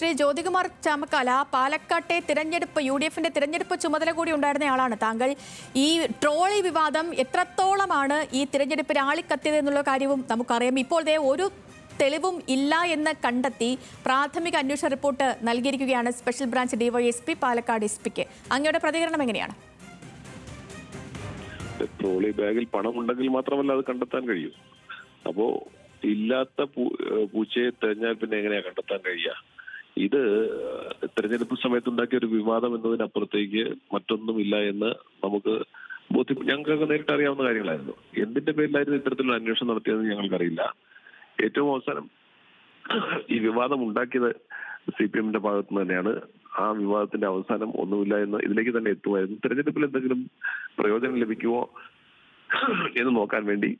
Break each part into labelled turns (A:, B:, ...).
A: ശ്രീ ജ്യോതികുമാർ ചാമക്കാല പാലക്കാട്ടെ തിരഞ്ഞെടുപ്പ് U D എഫിന്റെ തിരഞ്ഞെടുപ്പ് ചുമതല കൂടി ഉണ്ടായിരുന്നയാളാണ് താങ്കൾ ഈ ട്രോളി വിവാദം എത്രത്തോളമാണ് ഈ തിരഞ്ഞെടുപ്പിൽ ആളിക്കത്തിയത് എന്നുള്ള കാര്യവും നമുക്കറിയാം. ഇപ്പോൾ ദേ ഒരു തെളിവും ഇല്ല എന്ന് കണ്ടെത്തി പ്രാഥമിക അന്വേഷണ റിപ്പോർട്ട് നൽകിയിരിക്കുകയാണ് special branch DYSP Palakkad S പിക്ക്. അങ്ങയുടെ പ്രതികരണം എങ്ങനെയാണ്?
B: ട്രോളി ബാഗിൽ പണം ഉണ്ടെങ്കിൽ മാത്രമല്ല അത് കണ്ടെത്താൻ കഴിയൂ. അപ്പോ ഇല്ലാത്ത പൂച്ചയെ തെരഞ്ഞാൽ പിന്നെ എങ്ങനെയാ കണ്ടെത്താൻ കഴിയുക? ഇത് തെരഞ്ഞെടുപ്പ് സമയത്ത് ഉണ്ടാക്കിയ ഒരു വിവാദം എന്നതിനപ്പുറത്തേക്ക് മറ്റൊന്നുമില്ല എന്ന് നമുക്ക് ബോധ്യം ഞങ്ങൾക്കൊക്കെ നേരിട്ട് അറിയാവുന്ന കാര്യങ്ങളായിരുന്നു. എന്തിന്റെ പേരിലായിരുന്നു ഇത്തരത്തിലുള്ള അന്വേഷണം നടത്തിയതെന്ന് ഞങ്ങൾക്കറിയില്ല. ഏറ്റവും അവസാനം ഈ വിവാദം ഉണ്ടാക്കിയത് സി പി എമ്മിന്റെ ഭാഗത്തു നിന്ന് തന്നെയാണ്. ആ വിവാദത്തിന്റെ അവസാനം ഒന്നുമില്ല എന്ന് ഇതിലേക്ക് തന്നെ എത്തുമായിരുന്നു. തെരഞ്ഞെടുപ്പിൽ എന്തെങ്കിലും പ്രയോജനം ലഭിക്കുമോ എന്ന് നോക്കാൻ വേണ്ടി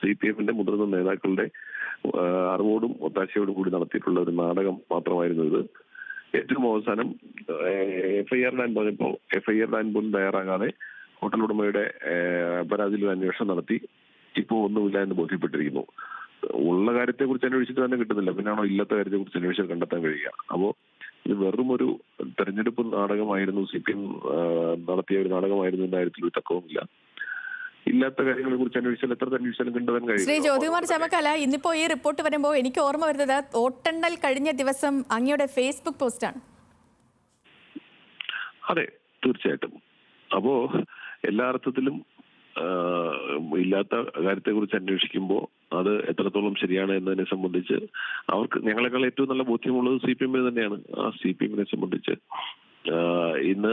B: സി പി എമ്മിന്റെ മുതിർന്ന നേതാക്കളുടെ അറിവോടും ഒത്താശയോടും കൂടി നടത്തിയിട്ടുള്ള ഒരു നാടകം മാത്രമായിരുന്നു ഇത്. ഏറ്റവും അവസാനം എഫ് ഐ ആർ ഡാൻ പറഞ്ഞപ്പോൾ എഫ് ഐ ആർ ഡാൻ പോലും തയ്യാറാകാതെ ഹോട്ടൽ ഉടമയുടെ പരാതിയിൽ ഒരു അന്വേഷണം നടത്തി. ഇപ്പോൾ ഒന്നുമില്ല എന്ന് ബോധ്യപ്പെട്ടിരിക്കുന്നു. ഉള്ള കാര്യത്തെ കുറിച്ച് അന്വേഷിച്ചിട്ട് തന്നെ കിട്ടുന്നില്ല. പിന്നാണോ ഇല്ലാത്ത കാര്യത്തെ കുറിച്ച് അന്വേഷിച്ചാൽ കണ്ടെത്താൻ കഴിയുക. അപ്പോ ഇത് വെറും ഒരു തെരഞ്ഞെടുപ്പ് നാടകമായിരുന്നു സി പി എം നടത്തിയ ഒരു നാടകമായിരുന്നു എന്ന കാര്യത്തിൽ ഒരു തക്കവുമില്ല. ഇല്ലാത്ത കാര്യങ്ങളെ കുറിച്ച് അന്വേഷിച്ചാൽ എത്ര അന്വേഷിച്ചാലും കണ്ടെത്താൻ
A: ശ്രീ ജ്യോതികുമാർ
B: ചമക്കല
A: ചാമക്കാല ഇന്നിപ്പോ ഈ റിപ്പോർട്ട് വരുമ്പോൾ എനിക്ക് ഓർമ്മ വരുന്നത് ഓട്ടെണ്ണൽ കഴിഞ്ഞ ദിവസം അങ്ങയുടെ ഫേസ്ബുക്ക് പോസ്റ്റാണ്
B: അതെ തീർച്ചയായിട്ടും. അപ്പോ എല്ലാ അർത്ഥത്തിലും ഇല്ലാത്ത കാര്യത്തെ കുറിച്ച് അന്വേഷിക്കുമ്പോൾ അത് എത്രത്തോളം ശരിയാണ് എന്നതിനെ സംബന്ധിച്ച് അവർക്ക് ഞങ്ങളെക്കാൾ ഏറ്റവും നല്ല ബോധ്യമുള്ളത് സി പി എമ്മിന് തന്നെയാണ്. ആ സി പി എമ്മിനെ സംബന്ധിച്ച് ഇന്ന്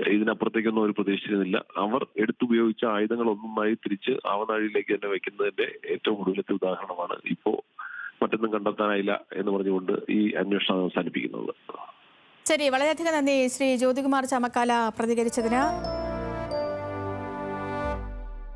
B: ഇതിനപ്പുറത്തേക്കൊന്നും അവർ പ്രതീക്ഷിച്ചിരുന്നില്ല. അവർ എടുത്തുപയോഗിച്ച ആയുധങ്ങൾ ഒന്നൊന്നായി തിരിച്ച് ആവനാഴിയിലേക്ക് തന്നെ വെക്കുന്നതിന്റെ ഏറ്റവും ഒടുവിലത്തെ ഉദാഹരണമാണ് ഇപ്പോ മറ്റൊന്നും കണ്ടെത്താനായില്ല എന്ന് പറഞ്ഞുകൊണ്ട് ഈ അന്വേഷണം അവസാനിപ്പിക്കുന്നത്.
A: ശരി വളരെയധികം നന്ദി ശ്രീ ജ്യോതികുമാർ ചമക്കാല പ്രതികരിച്ചതിന്.